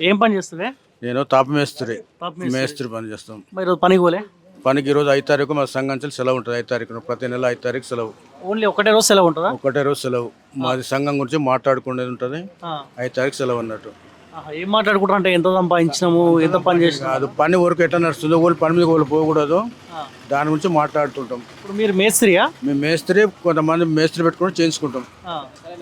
ఏం పని చేస్తుంది నేను తాప మేస్త్రి. మేస్త్రి. పని చేస్తాం. మరి ఈరోజు పనికి పోలే? పనికి ఈరోజు ఐదు తారీఖు మా సంఘం నుంచి సెలవు ఉంటుంది ఐదు తారీఖున. ప్రతి నెల ఐదు తారీఖు సెలవు. ఓన్లీ ఒకటే రోజు సెలవు ఉంటుందా? ఒకటే రోజు సెలవు. మాది సంఘం గురించి మాట్లాడుకునేది ఉంటుంది. ఐదు తారీఖు సెలవు అన్నట్టు. ఏం మాట్లాడుకుంటారు అంటే ఎంత సంపాదించినాము ఎంత పని చేసినాము? అది పని వరకు ఎట్లా నడుస్తుందో వాళ్ళు పని మీద వాళ్ళు పోకూడదు. దాని గురించి మాట్లాడుతుంటాం. ఇప్పుడు మీరు మేస్త్రియా? మేము మేస్త్రి కొంతమంది మేస్త్రి పెట్టుకుని చేయించుకుంటాం.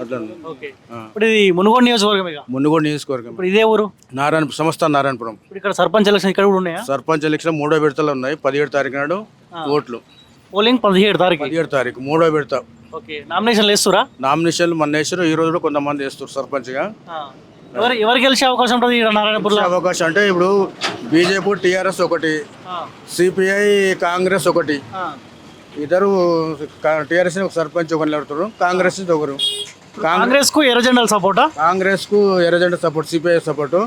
అట్లా. ఓకే. ఇప్పుడు ఇది మునుగోడు నియోజకవర్గం ఇక? మునుగోడు నియోజకవర్గం. ఇప్పుడు ఇదే ఊరు? నారాయణ సంస్థ నారాయణపురం. ఇప్పుడు ఇక్కడ సర్పంచ్ ఎలక్షన్ ఇక్కడ కూడా ఉన్నాయా? సర్పంచ్ ఎలక్షన్ మూడో విడతలు ఉన్నాయి. పదిహేడు తారీఖు నాడు ఓట్లు. పోలింగ్ పదిహేడు తారీఖు. పదిహేడు తారీఖు మూడో విడత. ఓకే. నామినేషన్లు వేస్తురా? నామినేషన్లు మన వేసారు ఈ రోజు కూడా కొంతమంది వేస్తారు సర్పంచ్గా. ఎవరు ఎవరు గెలిచే అవకాశం ఉంటుంది ఇక్కడ నారాయణపూర్లో? అవకాశం అంటే ఇప్పుడు బీజేపీ టీఆర్ఎస్ ఒకటి సిపిఐ కాంగ్రెస్ ఒకటి. ఇద్దరు టీఆర్ఎస్ ఒక సర్పంచ్ ఒకరు నిలబడతారు కాంగ్రెస్ ఒకరు. కాంగ్రెస్కు ఎర్ర జెండాల సపోర్టా? కాంగ్రెస్కు ఎర్రజెండా సపోర్ట్ సిపిఐ సపోర్ట్.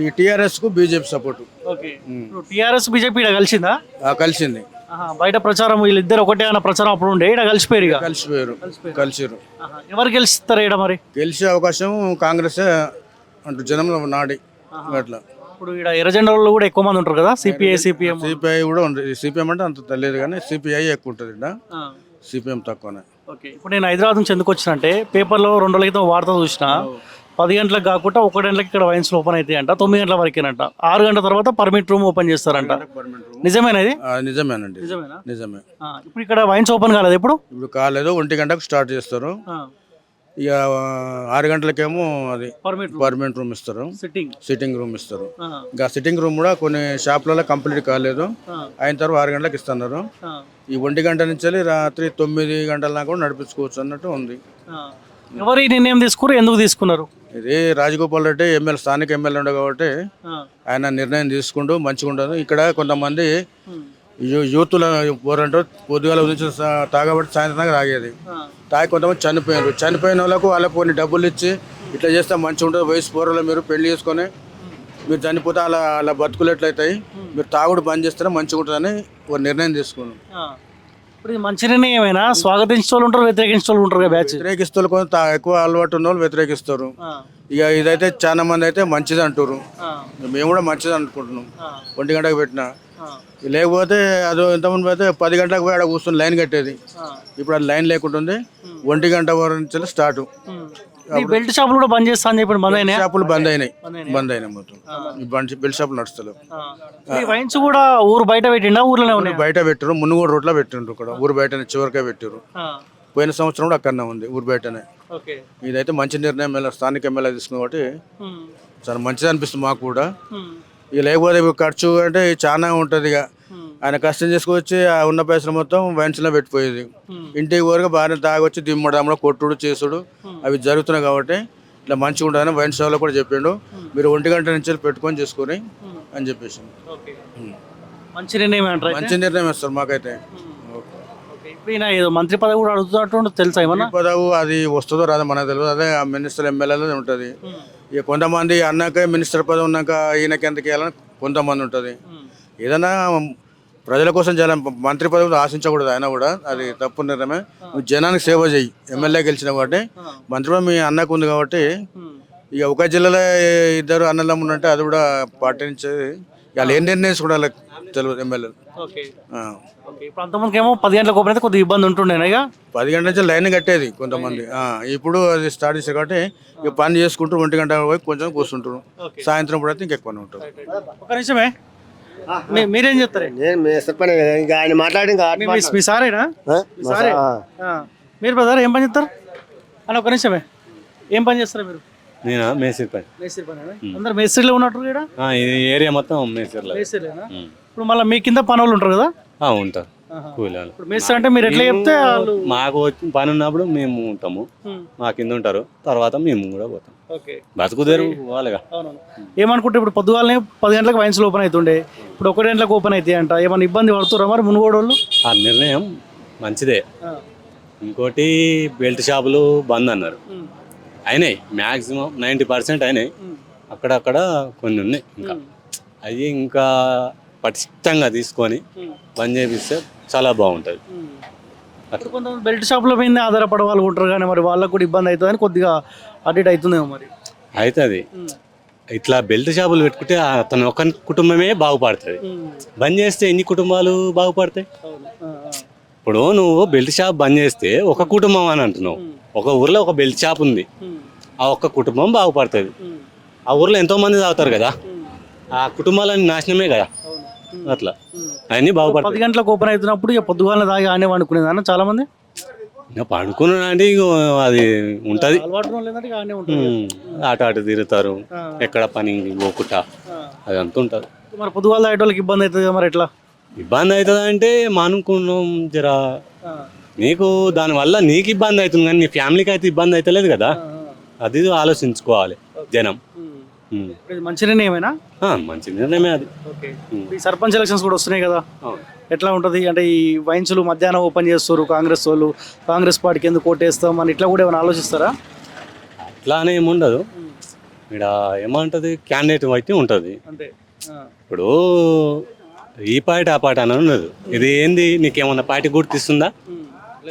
ఈ టీఆర్ఎస్కు బీజేపీ సపోర్ట్. టీఆర్ఎస్ బీజేపీ కలిసిందా? కలిసింది. బయట ప్రచారం వీళ్ళిద్దరు ఒకటే అన్న ప్రచారం అప్పుడు ఉండే. ఇక్కడ కలిసిపోయారు ఇక? కలిసిపోయారు. కలిసిరు ఎవరు గెలుస్తారు ఇక్కడ మరి? గెలిచే అవకాశం కాంగ్రెస్ అంటూ జనంలో నాడి అట్లా. ఇప్పుడు ఇక్కడ ఎర్ర జెండాలో కూడా ఎక్కువ మంది ఉంటారు కదా? సిపిఐ సిపిఎం సిపిఐ కూడా ఉంది. సిపిఎం అంటే అంత తెలియదు కానీ సిపిఐ ఎక్కువ ఉంటుంది ఇక్కడ సిపిఎం తక్కువనే. ఓకే. ఇప్పుడు నేను హైదరాబాద్ నుంచి ఎందుకు వచ్చిన అంటే పేపర్లో రెండు రోజుల క్రితం వార్త చూసిన పది గంటలకు కాకుండా ఒకటి గంటలకు ఇక్కడ వైన్స్ ఓపెన్ అవుతాయంట తొమ్మిది గంటల వరకేనంట. ఆరు గంటల తర్వాత పర్మిట్ రూమ్ ఓపెన్ చేస్తారంట. నిజమేనా ఇది? ఆ, నిజమేనండి. నిజమేనా? నిజమే. ఇప్పుడు ఇక్కడ వైన్స్ ఓపెన్ కాలేదు ఎప్పుడు ఇప్పుడు కాలేదు ఒంటి గంటకు స్టార్ట్ చేస్తారు. ఇక ఆరు గంటలకేమో అది పర్మిట్ పర్మనెంట్ రూమ్ ఇస్తారు. సిట్టింగ్. సిట్టింగ్ రూమ్ ఇస్తారు. ఇంకా సిట్టింగ్ రూమ్ కూడా కొన్ని షాపులలో కంప్లీట్ కాలేదు. అయిన తర్వాత ఆరు గంటలకు ఇస్తున్నారు. ఈ ఒంటి గంట నుంచి రాత్రి తొమ్మిది గంటల దాకా కూడా నడిపించుకోవచ్చు అన్నట్టు ఉంది. ఎవరు ఈ నిర్ణయం తీసుకున్నారు? ఎందుకు తీసుకున్నారు? ఇది రాజగోపాల్ రెడ్డి ఎమ్మెల్యే స్థానిక ఎమ్మెల్యే ఉండే కాబట్టి ఆయన నిర్ణయం తీసుకుంటూ మంచిగా ఉండదు. ఇక్కడ కొంతమంది యూత్ల పోరంటారు పొద్దుగాల నుంచి తాగబట్టి సాయంత్రం తాగేది. తాగి కొంతమంది చనిపోయారు చనిపోయిన వాళ్ళకు వాళ్ళకు కొన్ని డబ్బులు ఇచ్చి ఇట్లా చేస్తే మంచిగా ఉంటుంది. వయసు పోరలో మీరు పెళ్ళి చేసుకొని మీరు చనిపోతే అలా అలా బతుకులు ఎట్లయితాయి? మీరు తాగుడు బంద్ చేస్తేనే మంచిగా ఉంటుందని ఒక నిర్ణయం తీసుకున్నాం. ఇప్పుడు ఇది మంచి నిర్ణయమైనా స్వాగతించే వాళ్ళు ఉంటారు వ్యతిరేకించే వాళ్ళు ఉంటారు బ్యాచ్? వ్యతిరేకిస్తారు కొంత ఎక్కువ అలవాటు ఉన్న వాళ్ళు వ్యతిరేకిస్తారు. ఇక ఇదైతే చాలా మంది అయితే మంచిది అంటారు మేము కూడా మంచిది అనుకుంటున్నాం. ఒంటి గంటకు పెట్టిన. లేకపోతే అది ఎంతమంది అయితే పది గంటలకు పోయి అక్కడ కూర్చొని లైన్ కట్టేది. ఇప్పుడు అది లైన్ లేకుంటుంది. ఒంటి గంట వరకు నుంచి స్టార్ట్. ఈ బెల్ట్ షాపులు కూడా బంద్ చేస్తా అని చెప్పి బంద్ అయినాయి షాపులు బంద్ అయినాయి. బంద్ అయినాయి? మొత్తం. ఈ బండి బిల్ షాపులు నడుస్తలేవు. ఈ వైన్స్ కూడా ఊరు బయట పెట్టిండా ఊర్లోనే ఉన్నాయి? బయట పెట్టారు మునుగోడు రోడ్లో పెట్టిండ్రు కూడా ఊరు బయటనే చివరికే పెట్టారు పోయిన సంవత్సరం కూడా అక్కడనే ఉంది ఊరు బయటనే. ఇదైతే మంచి నిర్ణయం ఎమ్మెల్యే స్థానిక ఎమ్మెల్యే తీసుకున్న కాబట్టి చాలా మంచిది అనిపిస్తుంది మాకు కూడా. ఇక లేకపోతే ఖర్చు అంటే చాలా ఉంటుంది ఇక. ఆయన కష్టం చేసుకొచ్చి ఆ ఉన్న పైసలు మొత్తం వైన్స్లో పెట్టిపోయేది. ఇంటికి ఊరుగా బాగానే తాగొచ్చి దిమ్మడములో కొట్టుడు చేసుడు అవి జరుగుతున్నాయి కాబట్టి ఇట్లా మంచిగా ఉంటుందని వైన్ షాప్లో కూడా చెప్పిండు. మీరు ఒంటి గంట నుంచి పెట్టుకొని చేసుకొని అని చెప్పేసి. మంచి నిర్ణయం? మంచి నిర్ణయం ఇస్తారు మాకైతే. ఏదో మంత్రి పదవి కూడా అడుగుతున్నట్టు తెలుసా ఏమన్నా? పదవు అది వస్తుందో రాదో మనకు తెలియదు. అదే ఆ మినిస్టర్ ఎమ్మెల్యేలో ఉంటుంది. ఇక కొంతమంది అన్నాక మినిస్టర్ పదవి ఉన్నాక ఈయనకి ఎందుకు వేయాలని కొంతమంది ఉంటుంది. ఏదైనా ప్రజల కోసం చాలా మంత్రి పదవి ఆశించకూడదు ఆయన కూడా. అది తప్పు నిర్ణయమే. నువ్వు జనానికి సేవ చేయి. ఎమ్మెల్యే గెలిచిన కాబట్టి మంత్రి పదవి మీ అన్నకు ఉంది కాబట్టి ఇక ఒక జిల్లాలో ఇద్దరు అన్నదమ్ములు అంటే అది కూడా పాటించేది. వాళ్ళు ఏం నిర్ణయించుకోవడం తెలియదు ఎమ్మెల్యేలు. ఓకే. ఆ. ఓకే. ఇప్పుడు అంతమందికి ఏమో పది గంటలకు ఓపెన్ అయితే కొద్దిగా ఇబ్బంది ఉంటుండేనా ఇక? పది గంటల నుంచి లైన్ కట్టేది కొంతమంది. ఇప్పుడు అది స్టార్ట్ చేశారు కాబట్టి ఇక పని చేసుకుంటూ ఒంటి గంట పోయి కొంచెం కూర్చుంటారు సాయంత్రం పూట అయితే ఇంకెక్కువనే ఉంటారు ఒక నిమిషమే. మీ- మీరేం చెప్తారు? నేను మేస్త్రి పని ఇంకా ఆయన మాట్లాడి ఇంకా మీ- మీ- మీ సారేనా? మీ సారే? ఆ. మీరు బ్రదర్ ఏం పని చేస్తారు? అని ఒక నిమిషమే. ఏం పని చేస్తారు మీరు? నేనా? మేసిరి పని. మేస్త్రి పని అందరు మేస్త్రిలో ఉన్నట్టు ఇక్కడ? ఆ, ఇది ఏరియా మొత్తం మేసిర్ల మేస్త్రిలేనా? ఇప్పుడు మళ్ళీ మీ కింద పని వాళ్ళు ఉంటారు కదా? ఉంటారు. కూలీలు. అంటే మీరు ఎట్లా చెప్తే వాళ్ళు మాకు వచ్చి పని ఉన్నప్పుడు మేము ఉంటాము. మా కింద ఉంటారు. తర్వాత మేము కూడా పోతాం. బతుకుదేరు వాళ్ళగా. ఏమనుకుంటే ఇప్పుడు పొద్దుగాలనే పది గంటలకు వైన్స్ ఓపెన్ అవుతుండే ఇప్పుడు ఒకటి గంటలకు ఓపెన్ అవుతాయి అంట ఏమైనా ఇబ్బంది పడుతురా మరి మునుగోడు ఆ నిర్ణయం మంచిదే. ఇంకోటి బెల్ట్ షాపులు బంద్ అన్నారు. అయినాయి. మ్యాక్సిమం నైంటీ పర్సెంట్ అయినాయి. అక్కడక్కడ కొన్ని ఉన్నాయి ఇంకా. అవి ఇంకా పటిష్టంగా తీసుకొని బంద్ చేపిస్తే చాలా బాగుంటుంది. ఇప్పుడు కొంతమంది బెల్ట్ షాపుల మీద ఆధారపడే వాళ్ళు ఉంటారు కానీ మరి వాళ్ళకు కూడా ఇబ్బంది అవుతుందని కొద్దిగా అటు ఇటు అవుతుందేమో మరి? అవుతుంది. ఇట్లా బెల్ట్ షాపులు పెట్టుకుంటే అతను ఒక కుటుంబమే బాగుపడుతుంది. బంద్ చేస్తే ఎన్ని కుటుంబాలు బాగుపడతాయి? ఇప్పుడు నువ్వు బెల్ట్ షాప్ బంద్ చేస్తే ఒక కుటుంబం అని అంటున్నావు. ఒక ఊర్లో ఒక బెల్ట్ షాప్ ఉంది. ఆ ఒక్క కుటుంబం బాగుపడుతుంది. ఆ ఊర్లో ఎంతో మంది తాగుతారు కదా? ఆ కుటుంబాలని నాశనమే కదా? అట్లా. అవన్నీ బాగుపడతాయి. పది గంటలకు ఓపెన్ అవుతున్నప్పుడు ఇక పొద్దుగాల దాగి ఆనే వండుకునేదాన్ని చాలా మంది ఇంకా పడుకున్నా అంటే ఇగో అది ఉంటుంది. ఇక ఆట ఆట తిరుగుతారు. ఎక్కడ పని పోకుండా. అది అంత ఉంటుంది. మరి పొద్దుగాల తాగే వాళ్ళకి ఇబ్బంది అవుతుంది మరి ఎట్లా? ఇబ్బంది అవుతుంది అంటే మానుకున్నాం జరా. నీకు దానివల్ల నీకు ఇబ్బంది అవుతుంది కానీ నీ ఫ్యామిలీకి అయితే ఇబ్బంది అవుతలేదు కదా. అది ఆలోచించుకోవాలి జనం. మంచి నిర్ణయమేనా? మంచి నిర్ణయమే అది. ఓకే. ఈ సర్పంచ్ ఎలక్షన్స్ కూడా వస్తున్నాయి కదా. ఎట్లా ఉంటుంది? అంటే ఈ వైన్స్లు మధ్యాహ్నం ఓపెన్ చేస్తారు కాంగ్రెస్ వాళ్ళు కాంగ్రెస్ పార్టీకి ఎందుకు ఓటేస్తాం అని ఇట్లా కూడా ఏమైనా ఆలోచిస్తారా? అట్లానే ఏముండదు ఇక్కడ ఏమంటుంది? క్యాండిడేట్ బట్టి ఉంటుంది. అంతే. ఇప్పుడు ఈ పార్టీ ఆ పార్టీ అని ఉండదు. ఇది ఏంది? నీకేమన్నా పార్టీ గుర్తిస్తుందా?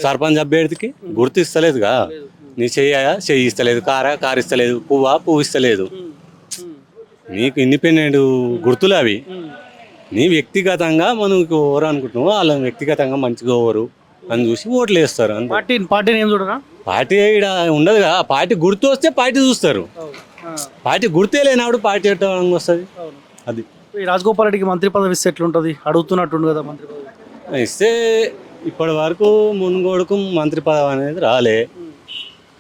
సర్పంచ్ అభ్యర్థికి గుర్తిస్తలేదుగా? నీ చెయ్యా చెయ్యి ఇస్తలేదు. కారా? కారు ఇస్తలేదు పువ్వా? పువ్వు ఇస్తలేదు. నీకు ఇండిపెండెంట్ గుర్తులు అవి. నీ వ్యక్తిగతంగా మనకు ఎవరు అనుకుంటున్నావు వాళ్ళని వ్యక్తిగతంగా మంచిగా ఎవరు అని చూసి ఓట్లు వేస్తారు పార్టీ పార్టీని ఏం చూడరా? పార్టీ ఇక్కడ ఉండదు కదా పార్టీ గుర్తు వస్తే పార్టీ చూస్తారు. పార్టీ గుర్తే లేనప్పుడు పార్టీ ఎట్లా వస్తుంది? అది. ఈ రాజగోపాల్ రెడ్డికి మంత్రి పదవి ఇస్తే ఎట్లుంటుంది? అడుగుతున్నట్టుండు కదా మంత్రి పదవి. ఇస్తే ఇప్పటి వరకు మునుగోడుకు మంత్రి పదవి అనేది రాలే.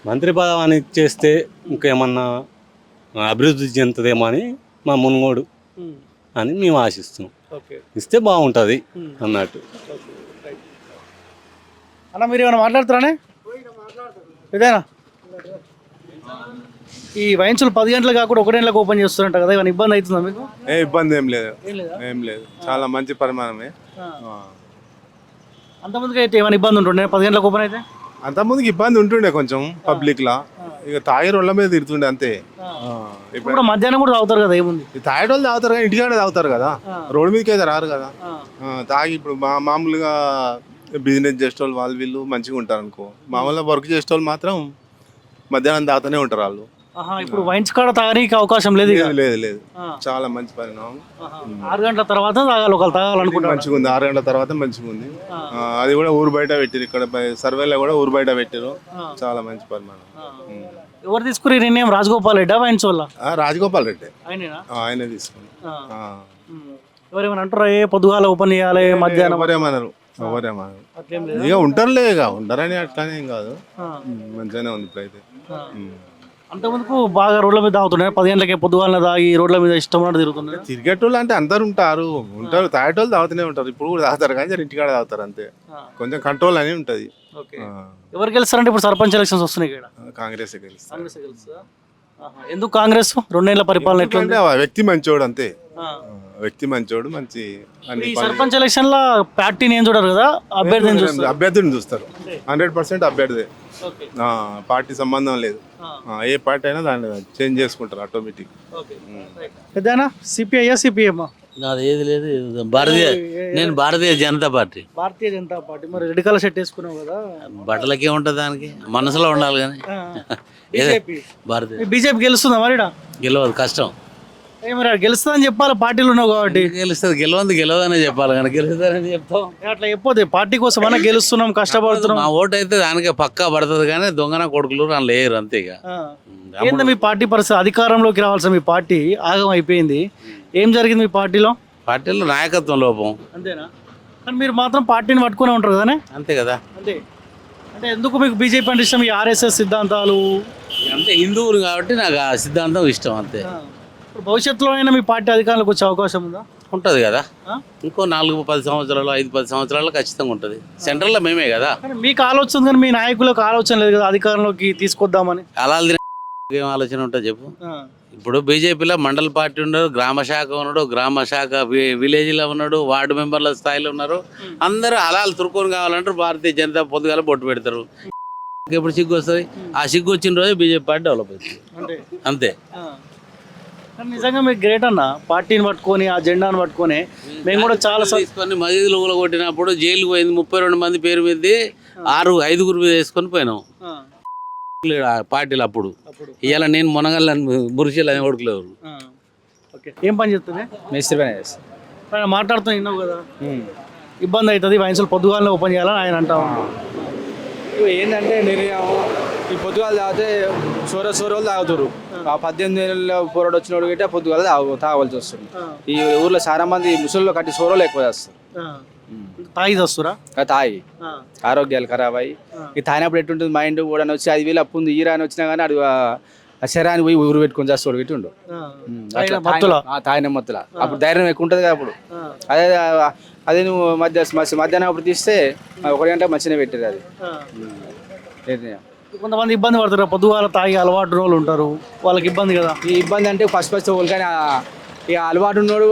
మంత్రి పదవి అని ఇచ్చేస్తే ఇంకేమన్నా అభివృద్ధి చెందుతుందేమో అని మా మునుగోడు అని మేము ఆశిస్తున్నాం. ఓకే. ఇస్తే బాగుంటుంది అన్నట్టు. అన్న మీరు ఏమైనా మాట్లాడుతారానే ఇదేనా ఈ వైన్సులు పది గంటలు కాకుండా ఒకటి గంటలకు ఓపెన్ చేస్తారంట కదా ఏమైనా ఇబ్బంది అవుతుందా మీకు? ఏ ఇబ్బంది ఏం లేదు. ఏం లేదా? చాలా మంచి పరిమాణమే. ఆ. అంతమందికి అయితే ఏమైనా ఇబ్బంది ఉంటుండే? పది గంటలకు ఓపెన్ అయితే? అంతకుముందుకి ఇబ్బంది ఉంటుండే కొంచెం పబ్లిక్ లా ఇక తాగి రోడ్ల మీద తిరుగుతుండే అంతే. ఇప్పుడు మధ్యాహ్నం కూడా తాగుతారు కదా ఏముంది? తాగేటి వాళ్ళు తాగుతారు కానీ ఇంటికాడే తాగుతారు కదా. రోడ్డు మీదకి అయితే రారు కదా. తాగి ఇప్పుడు మా మామూలుగా బిజినెస్ చేసేటోళ్ళు వాళ్ళు వీళ్ళు మంచిగా ఉంటారు అనుకో. మామూలుగా వర్క్ చేసేటోళ్ళు మాత్రం మధ్యాహ్నం తాగుతూనే ఉంటారు వాళ్ళు. ఇప్పుడు వైన్స్ కాడ తాగడానికి అవకాశం లేదు ఇక. లేదు లేదు. చాలా మంచి పరిణామం. ఆరు గంటల తర్వాత తాగాలి ఒకళ్ళు తాగాలనుకుంటారు. మంచిగా ఉంది ఆరు గంటల తర్వాత మంచిగా ఉంది ఆ, అది కూడా ఊరు బయట పెట్టారు ఇక్కడ బయ- సర్వేలో కూడా ఊరు బయట పెట్టారు. చాలా మంచి పరిమాణం ఉమ్. ఎవరు తీసుకుని నిర్ణయం? రాజగోపాల్ రెడ్డా వైన్స్ వల్ల ఆ, రాజగోపాల్ రెడ్డి. ఆయనేనా? ఆ, ఆయనే తీసుకుని ఆ. ఆ. ఉమ్. ఎవరేమైనా అంటారా? ఏ పొద్దుగాల ఓపెన్ చేయాలి మధ్యాహ్నం? ఎవరేమన్నారు ఎవరేమన్నారు అట్లేం లేదు? ఇక ఉంటారులే ఇక ఉంటారని అట్లానే ఏం కాదు. ఆ. ఉమ్, మంచిగానే ఉంది ఇప్పుడైతే. ఉమ్. అంతమందికు బాగా రోడ్ల మీద తాగుతున్నాయి పది గంటలకే పొద్దుగాల తాగి రోడ్ల మీద ఇష్టం ఉన్నట్టు తిరుగుతున్నాయి తిరిగేటోళ్ళు అంటే అందరు ఉంటారు. ఉంటారు. తాగేటోళ్ళు తాగుతూనే ఉంటారు. ఇప్పుడు కూడా తాగుతారు కానీ ఇంటికాడ తాగుతారు అంతే. కొంచెం కంట్రోల్ అని ఉంటుంది. ఎవరు గెలుస్తారంటే ఇప్పుడు సర్పంచ్ ఎలక్షన్స్ వస్తున్నాయి ఇక్కడ. కాంగ్రెస్ కాంగ్రెస్. ఎందుకు కాంగ్రెస్? రెండేళ్ళ పరిపాలన ఆ వ్యక్తి మంచోడు అంతే. వ్యక్తి మంచోడు మంచి ఈ సర్పంచ్ ఎలక్షన్లో పార్టీని ఏం చూడరు కదా? అభ్యర్థిని చూస్తారు. అభ్యర్థిని చూస్తారు. హండ్రెడ్ పర్సెంట్ అభ్యర్థి పార్టీ సంబంధం లేదు. ఏ పార్టీ అయినా దాన్ని చేంజ్ చేసుకుంటారు ఆటోమేటిక్. ఓకే. పెద్దనా? సిపిఐ సిపిఎం నాది ఏది లేదు ఏది లేదు. భారతీయ నేను భారతీయ జనతా పార్టీ. భారతీయ జనతా పార్టీ. మరి రెడ్ కలర్ షర్ట్ వేసుకున్నావు కదా? బట్టలకి ఏముంటుంది దానికి? మనసులో ఉండాలి కానీ. భారతీయ. బీజేపీ గెలుస్తుందా మరి? గెలవదు కష్టం. ఏ మరి గెలుస్తుందని చెప్పాలి? పార్టీలు ఉన్నావు కాబట్టి. గెలుస్తుంది గెలవంది గెలవదనే చెప్పాలి కానీ గెలుస్తుందని చెప్తాం. అట్లా చెప్పొద్దు. పార్టీ కోసం అన్న గెలుస్తున్నాం కష్టపడుతున్నాం. మా ఓటు అయితే దానికే పక్కా పడుతుంది కానీ దొంగన కొడుకులు నన్ను లేరు అంతే ఇక. ఆ. ఏంది మీ పార్టీ పరిస్థితి? అధికారంలోకి రావాల్సిన మీ పార్టీ ఆగం అయిపోయింది. ఏం జరిగింది మీ పార్టీలో? పార్టీలో నాయకత్వం లోపం. అంతేనా? కానీ మీరు మాత్రం పార్టీని పట్టుకునే ఉంటారు కదానే? అంతే కదా. అంతే. అంటే ఎందుకు మీకు బీజేపీ అంటే ఇష్టం? ఈ ఆర్ఎస్ఎస్ సిద్ధాంతాలు? అంతే హిందువులు కాబట్టి నాకు ఆ సిద్ధాంతం ఇష్టం అంతే. భవిష్యత్తులో అయినా మీ పార్టీ అధికారంలోకి వచ్చే అవకాశం ఉందా? ఉంటుంది కదా? ఇంకో నాలుగు పది సంవత్సరాలు ఐదు పది సంవత్సరాలు ఖచ్చితంగా ఉంటుంది. సెంట్రల్లో మేమే కదా. మీకు ఆలోచన కానీ మీ నాయకులకు ఆలోచన లేదు కదా అధికారంలోకి తీసుకొద్దామని? అలా ఏం ఆలోచన ఉంటుంది చెప్పు. ఇప్పుడు బీజేపీలో మండల పార్టీ ఉన్నాడు గ్రామ శాఖ ఉన్నాడు గ్రామ శాఖ విలేజ్లో ఉన్నాడు వార్డు మెంబర్ల స్థాయిలో ఉన్నారు. అందరూ అలాలు తురుకొని కావాలంటారు భారతీయ జనతా పొద్దుగాల బొట్టు పెడతారు. ఎప్పుడు సిగ్గు వస్తుంది? ఆ సిగ్గు వచ్చిన రోజు బీజేపీ పార్టీ డెవలప్ అవుతుంది. అంతే. నిజంగా మీకు గ్రేట్ అన్న. పార్టీని పట్టుకొని ఆ జెండాను పట్టుకొని మేము కూడా చాలా తీసుకొని మసీదులు కొట్టినప్పుడు జైలుకు పోయింది ముప్పై రెండు మంది పేరు మీద ఆరు ఐదుగురు మీద వేసుకొని పోయినాం. పార్టీలు అప్పుడు. ఇవాళ నేను మునగల్లని బురిశీలు అని. ఓకే. ఏం పని చేస్తుంది? మేస్త్రి పని చేస్తా. ఆయన మాట్లాడుతూ విన్నావు కదా? ఇబ్బంది అవుతుంది వైన్స్లు పొద్దుగాలనే ఓపెన్ చేయాలని ఆయన అంటా ఏంటంటే నిర్ణయం ఈ పొద్దుగాలు తాగితే సోర సోరోలు తాగుతారు ఆ పద్దెనిమిది ఏళ్ళ పోరాడు వచ్చినోడు గిట్ట పొద్దుగాల తాగు తాగవలసి వస్తుంది. ఈ ఊర్లో చాలా మంది ముసలిలో కట్టి సోరోలు ఎక్కువ చేస్తారు. తాగి వస్తురా అది తాగి. ఆరోగ్యాలు ఖరాబ్ అయ్యి. ఈ తాగినప్పుడు ఎట్టుంటుంది మైండ్ కూడా వచ్చి ఐదు వేలు అప్పు ఉంది ఈరా అని వచ్చినా కానీ అడు ఆ శరాన్ని పోయి ఊరు పెట్టుకొని చేస్తాడు ఇటు ఉండు. తాగిన మత్తులో? అప్పుడు ధైర్యం ఎక్కువ ఉంటుంది కదా అప్పుడు. అదే అదే నువ్వు మధ్య మధ్య- మధ్యాహ్నం అప్పుడు తీస్తే ఒకటి గంట మంచిగా పెట్టారు అది. నిర్ణయం కొంతమంది ఇబ్బంది పడతారు. పొద్దుగాల తాగి అలవాటు రోజులు ఉంటారు. వాళ్ళకి ఇబ్బంది కదా. ఈ ఇబ్బంది అంటే ఫస్ట్ ఫస్ట్ కానీ ఇక అలవాటు ఉన్నోడు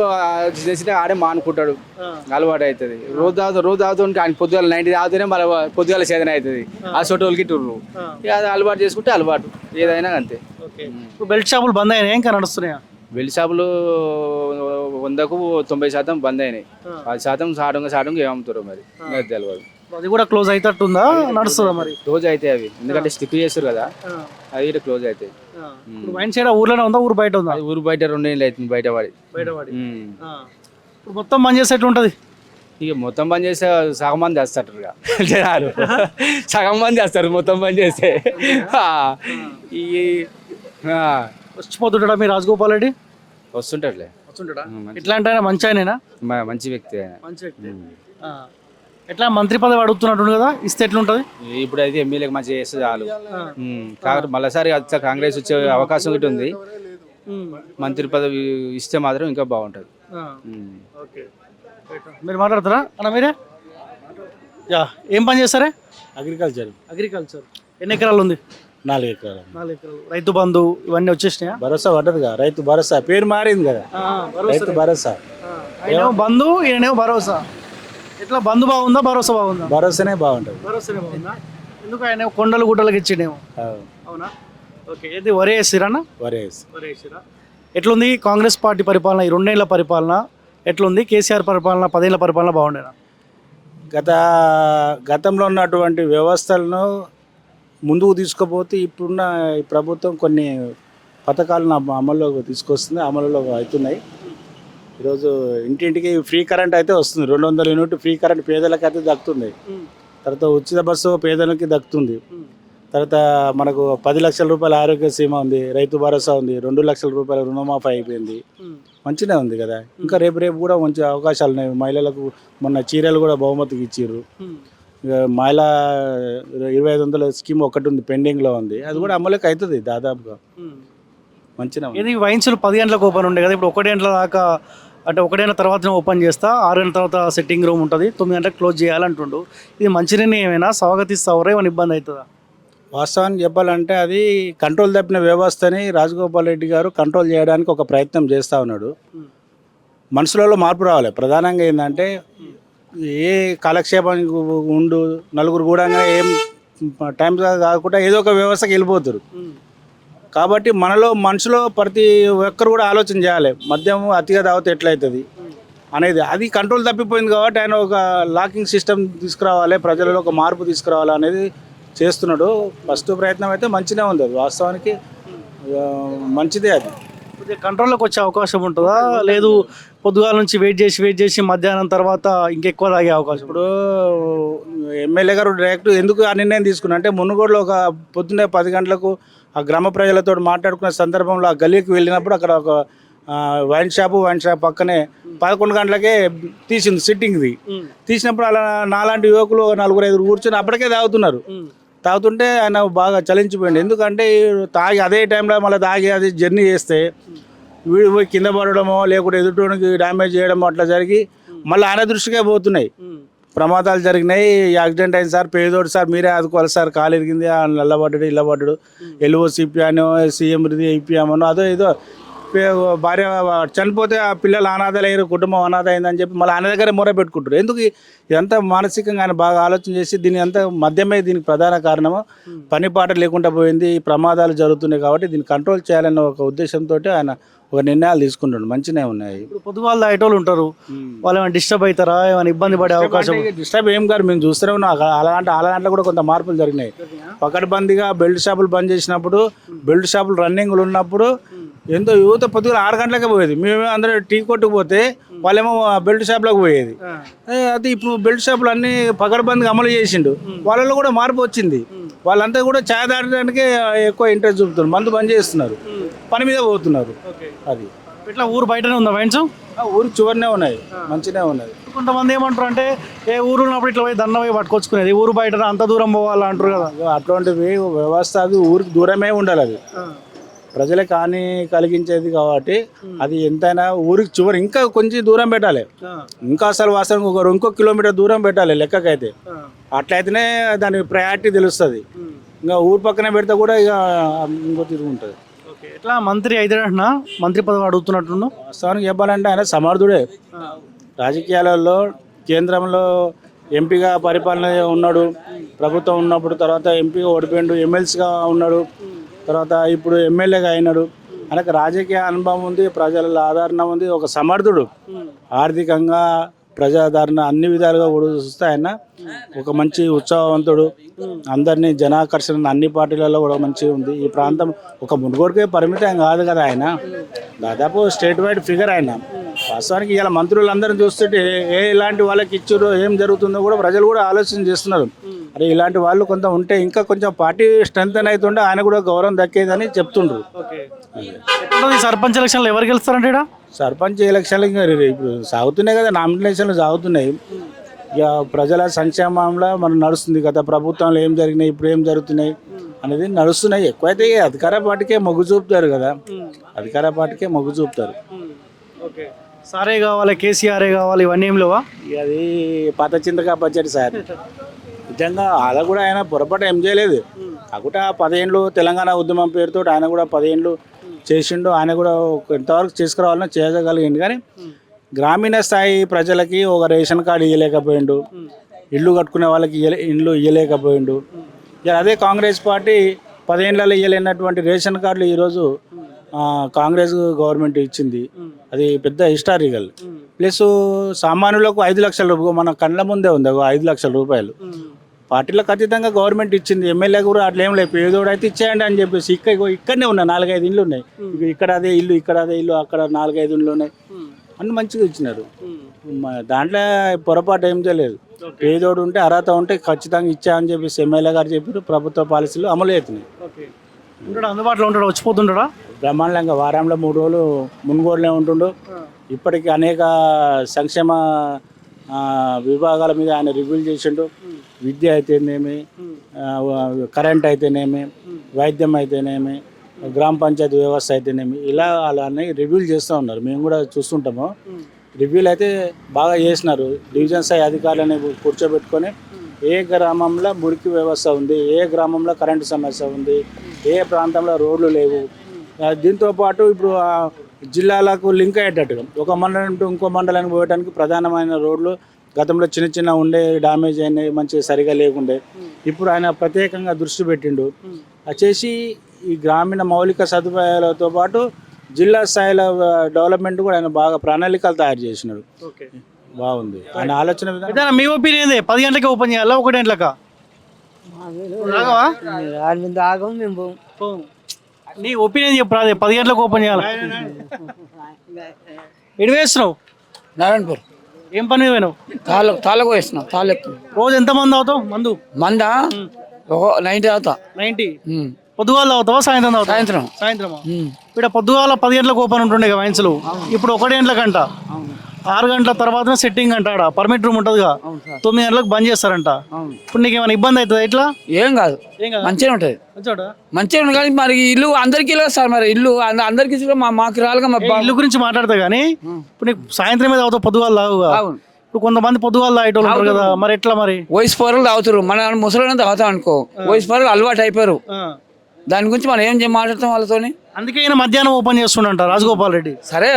చేసిన ఆడే మానుకుంటాడు. అలవాటు అవుతుంది. రోజు తాగుతా రోజు తాగుతుంటే ఆయన పొద్దుగాల నైన్టీ తాగుతూనే మళ్ళీ పొద్దుగాల సేదన అవుతుంది. ఆ. చోట వాళ్ళకి టూర్రు ఇక అది అలవాటు చేసుకుంటే అలవాటు. ఏదైనా అంతే. ఇప్పుడు బెల్ట్ షాపులు బంద్ అయినాయి? ఇంకా నడుస్తున్నాయా? వెల్లి షాపులు వందకు తొంభై శాతం బంద్ అయినాయి. పది శాతం సాడంగా సాడంగా ఏమమ్ముతారు మరి. తెలియదు అది కూడా క్లోజ్ అవుతట్టుందా నడుస్తుందా మరి? క్లోజ్ అయితే అవి. ఎందుకంటే స్టిక్ చేస్తారు కదా అవి క్లోజ్ అవుతాయి ఇప్పుడు వైన్ సైడ్ ఊర్లోనే ఉందా? ఊరు బయట ఉందా? ఊరు బయట రెండు ఏళ్ళు అవుతుంది బయట పడి ఉమ్. ఇప్పుడు మొత్తం బంద్ చేసేట్టు ఉంటుంది ఇక మొత్తం బంద్ చేస్తే సగం మంది వేస్తారు జనాలు. సగం మంది వేస్తారు మొత్తం బంద్ చేస్తే. ఈ వచ్చిపోతుంటాడా మీ రాజగోపాల్ రెడ్డి? వస్తుంటారులే వస్తుంటాడా? ఉమ్, మంచి- ఇట్లాంటి ఆయన? మంచి ఆయనేనా? మంచి వ్యక్తి ఆయన. మంచి వ్యక్తి. ఎట్లా మంత్రి పదవి అడుగుతున్నట్టు కదా? ఇస్తే ఎట్లుంటది? ఇప్పుడు అయితే ఎమ్మెల్యేకి మంచిగా చేస్తే చాలు. కాబట్టి మళ్ళీసారి వచ్చే కాంగ్రెస్ వచ్చే అవకాశం ఒకటి ఉంది. మంత్రి పదవి ఇస్తే మాత్రం ఇంకా బాగుంటుంది. మీరు మాట్లాడతారా? అన్న మీరే? యా ఏం పని చేస్తారే? అగ్రికల్చర్. అగ్రికల్చర్. ఎన్ని ఎకరాలు ఉంది? నాలుగు ఎకరాలు. నాలుగు ఎకరాలు. రైతు బంధు ఇవన్నీ వచ్చేసినాయా? భరోసా పడ్డదిగా రైతు భరోసా. పేరు మారింది కదా. రైతు భరోసా. బంధు ఈయనేమో భరోసా. ఎట్లా బంధు బాగుందా భరోసా బాగుందా? భరోసానే బాగుంటుంది. భరోసానే బాగుందా? ఎందుకు ఆయన కొండలు గుట్టలకు ఇచ్చిండేమో? అవునా. ఓకే ఏది వరే వేసిరన్నా వరేసి వరే వేసిరా ఎట్లుంది కాంగ్రెస్ పార్టీ పరిపాలన ఈ రెండేళ్ళ పరిపాలన? ఎట్లుంది కేసీఆర్ పరిపాలన పదేళ్ళ పరిపాలన బాగుండేనా? గత గతంలో ఉన్నటువంటి వ్యవస్థలను ముందుకు తీసుకుపోతే ఇప్పుడున్న ఈ ప్రభుత్వం కొన్ని పథకాలను అమ- అమల్లోకి తీసుకొస్తుంది అమలులో అవుతున్నాయి. ఈరోజు ఇంటింటికి ఫ్రీ కరెంట్ అయితే వస్తుంది. రెండు వందల యూనిట్ ఫ్రీ కరెంట్ పేదలకు అయితే దక్కుతుంది. తర్వాత ఉచిత బస్సు పేదలకి దక్కుతుంది. తర్వాత మనకు పది లక్షల రూపాయల ఆరోగ్య సీమ ఉంది రైతు భరోసా ఉంది రెండు లక్షల రూపాయల రుణమాఫీ అయిపోయింది. మంచిగా ఉంది కదా. ఇంకా రేపు రేపు కూడా మంచి అవకాశాలు ఉన్నాయి. మహిళలకు మొన్న చీరలు కూడా బహుమతికి ఇచ్చిర్రు. మహిళ ఇరవై ఐదు వందల స్కీమ్ ఒకటి ఉంది పెండింగ్లో ఉంది. అది కూడా అమలుకి అవుతుంది దాదాపుగా. మంచిగా వైన్స్లు పది గంటలకు ఓపెన్ ఉండే కదా ఇప్పుడు ఒకటి గంటల దాకా అంటే ఒకటి గంటల తర్వాత ఓపెన్ చేస్తా ఆరు గంటల తర్వాత సెట్టింగ్ రూమ్ ఉంటుంది తొమ్మిది గంటలకు క్లోజ్ చేయాలంటుండు. ఇది మంచి నిర్ణయమేనా స్వాగతిస్తావరా ఏమైనా ఇబ్బంది అవుతుందా వాస్తవానికి చెప్పాలంటే అది కంట్రోల్ తప్పిన వ్యవస్థని రాజగోపాల్ రెడ్డి గారు కంట్రోల్ చేయడానికి ఒక ప్రయత్నం చేస్తూ ఉన్నాడు. మనుషులలో మార్పు రావాలి. ప్రధానంగా ఏంటంటే ఏ కాలక్షేపానికి ఉండు నలుగురు కూడా ఏం టైం కాకుండా ఏదో ఒక వ్యవస్థకి వెళ్ళిపోతారు. కాబట్టి మనలో మనుషులో ప్రతి ఒక్కరు కూడా ఆలోచన చేయాలి. మద్యం అతిగా తాగితే ఎట్లయితుంది? అనేది అది కంట్రోల్ తప్పిపోయింది కాబట్టి ఆయన ఒక లాకింగ్ సిస్టమ్ తీసుకురావాలి ప్రజలలో ఒక మార్పు తీసుకురావాలి అనేది చేస్తున్నాడు. ఫస్ట్ ప్రయత్నం అయితే మంచిగా ఉంది అది వాస్తవానికి మంచిదే అది. కంట్రోల్లోకి వచ్చే అవకాశం ఉంటుందా? లేదు పొద్దుగాల నుంచి వెయిట్ చేసి వెయిట్ చేసి మధ్యాహ్నం తర్వాత ఇంకెక్కువ తాగే అవకాశం ఇప్పుడు ఎమ్మెల్యే గారు డైరెక్ట్ ఎందుకు ఆ నిర్ణయం తీసుకున్నా? అంటే మునుగోడులో ఒక పొద్దున్నే పది గంటలకు ఆ గ్రామ ప్రజలతో మాట్లాడుకునే సందర్భంలో ఆ గలీకి వెళ్ళినప్పుడు అక్కడ ఒక వైన్ షాపు వైన్ షాప్ పక్కనే పదకొండు గంటలకే తీసింది సిట్టింగ్ది. తీసినప్పుడు అలా నాలాంటి యువకులు నలుగురు ఐదుగురు కూర్చొని అప్పటికే తాగుతున్నారు. తాగుతుంటే ఆయన బాగా చలించిపోయింది ఎందుకంటే తాగి అదే టైంలో మళ్ళీ తాగి అది జర్నీ చేస్తే వీడు పోయి కింద పడడమో లేకుంటే ఎదుటోనికి డ్యామేజ్ చేయడమో అట్లా జరిగి మళ్ళీ ఆయన దృష్టికే పోతున్నాయి. ప్రమాదాలు జరిగినాయి. యాక్సిడెంట్ అయింది సార్. పేదోడు సార్ మీరే ఆదుకోవాలి సార్. కాలు ఇరిగింది నల్లబడ్డాడు ఇల్లబడ్డాడు. ఎల్ఓ సిపిఆనో సీఎం ఇది ఐపీఎం అదో ఏదో భార్య చనిపోతే ఆ పిల్లలు అనాథలు అయ్యారు కుటుంబం అనాథ అయిందని చెప్పి మళ్ళీ ఆయన దగ్గరే మొర పెట్టుకుంటారు. ఎందుకు ఇదంతా మానసికంగా ఆయన బాగా ఆలోచన చేసి దీని అంతా మద్యమే దీనికి ప్రధాన కారణము. పని పాట లేకుండా పోయింది ఈ ప్రమాదాలు జరుగుతున్నాయి కాబట్టి దీన్ని కంట్రోల్ చేయాలన్న ఒక ఉద్దేశంతో ఆయన ఒక నిర్ణయాలు తీసుకుంటాడు మంచిగా ఉన్నాయి. ఇప్పుడు పొద్దుగాల తాగేటోళ్ళు ఉంటారు? వాళ్ళు ఏమైనా డిస్టర్బ్ అవుతారా? ఏమైనా ఇబ్బంది పడే అవకాశం డిస్టర్బ్ ఏం గారు మేము చూస్తూనే ఉన్నాం. అలా- అలాంటి అలాంటి కూడా కొంత మార్పులు జరిగినాయి. పకడ్బందీగా బెల్ట్ షాపులు బంద్ చేసినప్పుడు బెల్ట్ షాపులు రన్నింగ్లు ఉన్నప్పుడు ఎంతో యువత పొద్దున ఆరు గంటలకే పోయేది. మేము అందరూ టీ కొట్టుకు పోతే వాళ్ళేమో బెల్ట్ షాప్లోకి పోయేది. అది ఇప్పుడు బెల్ట్ షాపులు అన్ని పకడ్బందీగా అమలు చేసిండు. వాళ్ళలో కూడా మార్పు వచ్చింది. వాళ్ళంతా కూడా ఛాయ్ తాగడానికే ఎక్కువ ఇంట్రెస్ట్ చూపుతున్నారు. మందు బంద్ చేస్తున్నారు. పని మీద పోతున్నారు. అది. ఇట్లా ఊరు బయటనే ఉందా వైన్స్ ఆ, ఊరు చివరినే ఉన్నాయి. మంచిగానే ఉన్నది కొంతమంది ఏమంటారు అంటే ఏ ఊరు ఉన్నప్పుడు ఇట్లా పోయి దండ పోయి పట్టుకొచ్చుకునేది. ఊరు బయట అంత దూరం పోవాలా అంటారు కదా. ఇక అటువంటివి వ్యవస్థ అది ఊరికి దూరమే ఉండాలి అది. ప్రజలకు హాని కలిగించేది కాబట్టి అది ఎంతైనా ఊరికి చివరి ఇంకా కొంచెం దూరం పెట్టాలి. ఇంకా అసలు వాస్తవం ఒక ఇంకో కిలోమీటర్ దూరం పెట్టాలి లెక్కకైతే. అట్లయితేనే దాని ప్రయారిటీ తెలుస్తుంది. ఇంకా ఊరు పక్కన పెడితే కూడా ఇక ఇంకో తిరుగు ఉంటుంది. ఓకే. ఎట్లా మంత్రి అయితే అంటున్నా మంత్రి పదవి అడుగుతున్నట్టున్నావు? వాస్తవానికి చెప్పాలంటే ఆయన సమర్థుడే. రాజకీయాలలో కేంద్రంలో ఎంపీగా పరిపాలన ఉన్నాడు. ప్రభుత్వం ఉన్నప్పుడు తర్వాత ఎంపీగా ఓడిపోయిండు ఎమ్మెల్సీగా ఉన్నాడు. తర్వాత ఇప్పుడు ఎమ్మెల్యేగా అయినాడు. ఆయనకు రాజకీయ అనుభవం ఉంది ప్రజల ఆదరణ ఉంది. ఒక సమర్థుడు. ఆర్థికంగా ప్రజాదరణ అన్ని విధాలుగా కూడా చూస్తే ఆయన ఒక మంచి ఉత్సవవంతుడు అందరినీ జనాకర్షణ అన్ని పార్టీలలో కూడా మంచిగా ఉంది. ఈ ప్రాంతం ఒక మునుగోడుకే పరిమితం కాదు కదా ఆయన. దాదాపు స్టేట్ వైడ్ ఫిగర్ ఆయన. వాస్తవానికి ఇలా మంత్రులందరినీ చూస్తుంటే ఏ ఇలాంటి వాళ్ళకి ఇచ్చారో ఏం జరుగుతుందో కూడా ప్రజలు కూడా ఆలోచన చేస్తున్నారు. అరే ఇలాంటి వాళ్ళు కొంత ఉంటే ఇంకా కొంచెం పార్టీ స్ట్రెంత్ అవుతుంటే ఆయన కూడా గౌరవం దక్కేదని చెప్తుండ్రు. సర్పంచ్ ఎలక్షన్లు ఎవరు గెలుస్తారంటే? సర్పంచ్ ఎలక్షన్లు ఇంకా ఇప్పుడు సాగుతున్నాయి కదా నామినేషన్లు సాగుతున్నాయి. ఇక ప్రజల సంక్షేమంలో మనం నడుస్తుంది గత ప్రభుత్వంలో ఏం జరిగినాయి ఇప్పుడు ఏం జరుగుతున్నాయి అనేది నడుస్తున్నాయి. ఎక్కువైతే అధికార పార్టీకే మొగ్గు చూపుతారు కదా. అధికార పార్టీకే మొగ్గు చూపుతారు. ఓకే. సారే కావాలి కేసీఆరే కావాలి ఇవన్నీ ఏం లేవా? అది పాత చింతకా పచ్చడి సార్. నిజంగా అలా కూడా ఆయన పొరపాటు ఏం చేయలేదు. కాకుండా పదేళ్ళు తెలంగాణ ఉద్యమం పేరుతో ఆయన కూడా పదేళ్ళు చేసిండు. ఆయన కూడా ఎంతవరకు చేసుకురావాలన్నా చేయగలిగిండు. కానీ గ్రామీణ స్థాయి ప్రజలకి ఒక రేషన్ కార్డు ఇవ్వలేకపోయిండు ఇల్లు కట్టుకునే వాళ్ళకి ఇల్లు ఇవ్వలేకపోయిండు అదే కాంగ్రెస్ పార్టీ పదేళ్ళలో ఇవ్వలేనటువంటి రేషన్ కార్డులు ఈరోజు కాంగ్రెస్ గవర్నమెంట్ ఇచ్చింది. అది పెద్ద హిస్టారికల్. ప్లస్ సామాన్యులకు ఐదు లక్షల రూపాయలు మన కళ్ళ ముందే ఉంది ఐదు లక్షల రూపాయలు. పార్టీలకు అతీతంగా గవర్నమెంట్ ఇచ్చింది. ఎమ్మెల్యే కూడా అట్లా ఏం లేదు. పేదోడు అయితే ఇచ్చేయండి అని చెప్పేసి ఇక్కడ ఇక్కడనే ఉన్నాయి. నాలుగైదు ఇళ్ళు ఉన్నాయి. ఇక ఇక్కడ అదే ఇల్లు ఇక్కడ అదే ఇల్లు అక్కడ నాలుగైదు ఇళ్ళు ఉన్నాయి. అన్ని మంచిగా ఇచ్చినారు. దాంట్లో పొరపాటు ఏం చేయలేదు. పేదోడు ఉంటే అర్హత ఉంటే ఖచ్చితంగా ఇచ్చా అని చెప్పేసి ఎమ్మెల్యే గారు చెప్పారు. ప్రభుత్వ పాలసీలు అమలు అవుతున్నాయి ఉంటాడు అందుబాటులో ఉంటాడు వచ్చిపోతుంటాడా బ్రహ్మాండంగా వారంలో మూడు రోజులు మున్గోడులో ఉంటుండు. ఇప్పటికీ అనేక సంక్షేమ విభాగాల మీద ఆయన రివ్యూలు చేసిండు. విద్య అయితేనేమి కరెంట్ అయితేనేమి వైద్యం అయితేనేమి గ్రామ పంచాయతీ వ్యవస్థ అయితేనేమి ఇలా అలానే రివ్యూలు చేస్తూ ఉన్నారు. మేము కూడా చూస్తుంటాము. రివ్యూలు అయితే బాగా చేసినారు. డివిజన్ స్థాయి అధికారులని కూర్చోబెట్టుకొని ఏ గ్రామంలో మురికి వ్యవస్థ ఉంది ఏ గ్రామంలో కరెంటు సమస్య ఉంది ఏ ప్రాంతంలో రోడ్లు లేవు. దీంతోపాటు దీంతో పాటు ఇప్పుడు జిల్లాలకు లింక్ అయ్యేటట్టుగా. ఒక మండలం టు ఇంకో మండలానికి పోయడానికి ప్రధానమైన రోడ్లు గతంలో చిన్న చిన్న ఉండే డామేజ్ అయినాయి మంచిగా సరిగా లేకుండే. ఇప్పుడు ఆయన ప్రత్యేకంగా దృష్టి పెట్టిండు. అది చేసి ఈ గ్రామీణ మౌలిక సదుపాయాలతో పాటు జిల్లా స్థాయిలో డెవలప్మెంట్ కూడా ఆయన బాగా ప్రణాళికలు తయారు చేసినాడు ఓకే. బాగుంది. ఆయన ఆలోచన విధానం మీ ఒపీనియన్ పది గంటలకి ఓపెన్ చేయాలా? ఒకటి గంటలకా? రాగవా దాగం మేము. నీ ఒపీనియన్ చెప్పు పది గంటలకు ఓపెన్ చేయాలి. ఎటు వేస్తున్నావు నారాయణపూర్. ఏం పని మీద పోయినావు? తాళ్ళకు తాళ్ళకు వేస్తున్నాం తాళ్ళకు రోజు ఎంత మంది అవుతావు మందు? మంద? ఒక నైన్టీ అవుతా నైన్టీ? పొద్దుగాల తాగుతావా సాయంత్రం తాగుతావా? సాయంత్రం. సాయంత్రమా? ఇక్కడ పొద్దుగాల పది గంటలకు ఓపెన్ ఉంటుండే వైన్స్లు ఇప్పుడు ఒకటి గంటలకంట ఆరు గంటల తర్వాత సెట్టింగ్ అంట ఆడ పర్మిట్ రూమ్ ఉంటుందిగా తొమ్మిది గంటలకు బంద్ చేస్తారంట. ఇప్పుడు నీకు ఏమైనా ఇబ్బంది అవుతుంది ఎట్లా ఏం కాదు. మంచిగా ఉంటుంది? మంచిగా ఉంటుంది కానీ మరి ఇల్లు అందరికి ఇల్లు సార్ మరి? ఇల్లు అంద- అందరికి మాకు రాలుగా మా ఇల్లు గురించి మాట్లాడతా కానీ ఇప్పుడు నీకు సాయంత్రం మీద తాగుతావు పొద్దుగాల తాగుగా. అవును. ఇప్పుడు కొంతమంది పొద్దుగాల తాగేటోళ్ళు ఉంటారు కదా మరి ఎట్లా మరి? వయసు పౌరులు తాగుతారు మన ముసలి తాగుతాం అనుకో. వయసు పౌరులు అలవాటు అయిపోయారు. దాని గురించి మనం ఏం చేయ- మాట్లాడతాం వాళ్ళతోని? అందుకే ఈయన మధ్యాహ్నం ఓపెన్ చేస్తుండంట రాజగోపాల్ రెడ్డి. సరే.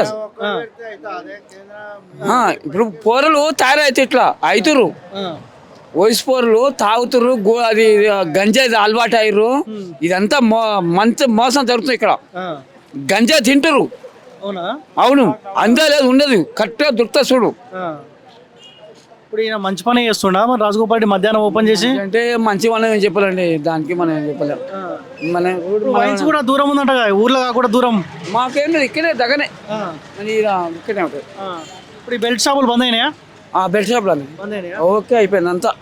ఆ, ఇప్పుడు పోరలు తయారైతే ఇట్లా అవుతురు వయసు పోరలు తాగుతురు గో- అది గంజాయి అలవాటు అయ్యారు ఇదంతా మో మంచి మోసం జరుగుతుంది ఇక్కడ. గంజా తింటారు అవునా? అవును. అందా లేదు ఉండదు. కరెక్ట్గా దొరుకుతా చూడు. ఆ. ఇప్పుడు ఈయన మంచి పని చేస్తుండా? మరి రాజగోపాల్ రెడ్డి మధ్యాహ్నం ఓపెన్ చేసి? అంటే మంచి మనం ఏం చెప్పాలండి దానికి మనం ఏం చెప్పలేం. మన వైన్స్ కూడా దూరం ఉందంట కదా, ఊర్లో కాకుండా దూరం. మాకేం లేదు ఇక్కడే దగ్గనే ఈడ ఇక్కడే ఉంటుంది ఇప్పుడు ఈ బెల్ట్ షాపులు బంద్ అయినాయా? ఆ బెల్ట్ షాప్లో అండి బంద్ అయినాయా? ఓకే అయిపోయింది అంతా.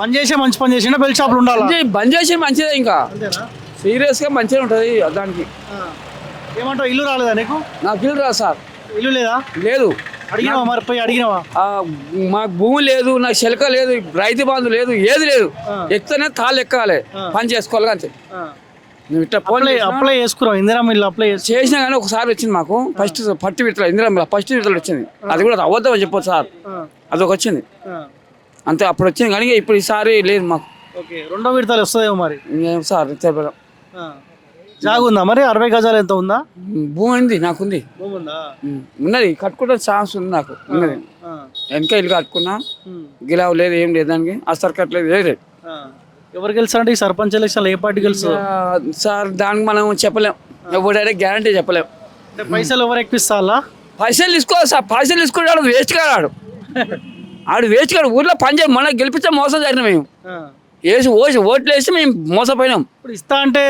బంద్ చేసే మంచి పని చేసిండా? బెల్ట్ షాపులు ఉండాలా? బంద్ చేసి మంచిదే ఇంకా. అంతేనా? సీరియస్గా మంచిగా ఉంటుంది దానికి. ఏమంటావు ఇల్లు రాలేదా నీకు? నాకు ఇల్లు రా సార్. ఇల్లు లేదా? లేదు. అడిగినావా మరి పోయి అడిగినావా? ఆ, మాకు భూమి లేదు నాకు శిలక లేదు రైతు బంధు లేదు ఏది లేదు. ఎక్కితేనే తాళ్ళు ఎక్కాలి పని చేసుకోవాలి అంతే. అప్లై అప్లై ఇందిరా అప్లై చేసి చేసినా కానీ ఒకసారి వచ్చింది మాకు. ఫస్ట్ పట్టి విడతలు ఇందిరా ఫస్ట్ విడతలు వచ్చింది. అది కూడా అవద్దామని చెప్పొచ్చు సార్. అదొక వచ్చింది. అంతే అప్పుడు వచ్చింది కానీ ఇప్పుడు ఈసారి లేదు మాకు. రెండో విడతలు వస్తుందేమో మరి? సార్ చెప్పలేం జాగు ఉందా? మరి అరవై గజాలు ఎంత ఉందా? భూమి ఉంది నాకుంది. భూమి ఉందా? ఉమ్, ఉన్నది కట్టుకుంటే ఛాన్స్ ఉంది నాకు ఉన్నది. వెనక ఇల్లు కట్టుకున్నా గిలావు లేదు ఏం లేదు దానికి అస్తర్ కట్టలేదు లేదు ఎవరు గెలుస్తారంటే ఈ సర్పంచ్ ఎలక్షన్ ఏ పార్టీ గెలుస్తుంది ఆ, సార్ దానికి మనం చెప్పలేం. ఎవడైనా గ్యారంటీ చెప్పలేం. పైసలు ఎవరు ఎక్కిస్తాలా? పైసలు తీసుకోవాలి సార్ పైసలు తీసుకుంటాడు వేస్ట్ కాడు ఆడు. ఆడు వేస్ట్ కాడు ఊర్లో పని చేయ మన గెలిపిస్తే మోసం జరిగిన మేము. వేసి ఓసి ఓట్లు వేసి మేము మోసపోయినాం. ఇప్పుడు ఇస్తా అంటే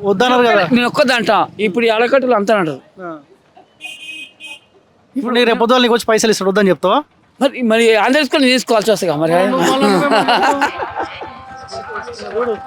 వద్దన్నారు కదా. నేను ఒక్కదంట. ఇప్పుడు ఈ అడకట్టులు అంటారు ఇప్పుడు నీ రేపు నీకు వచ్చి పైసలు ఇస్తాడు వద్దని చెప్తావా? మరి మరి అందరు తీసుకోవాల్సి వస్తుంది మరి.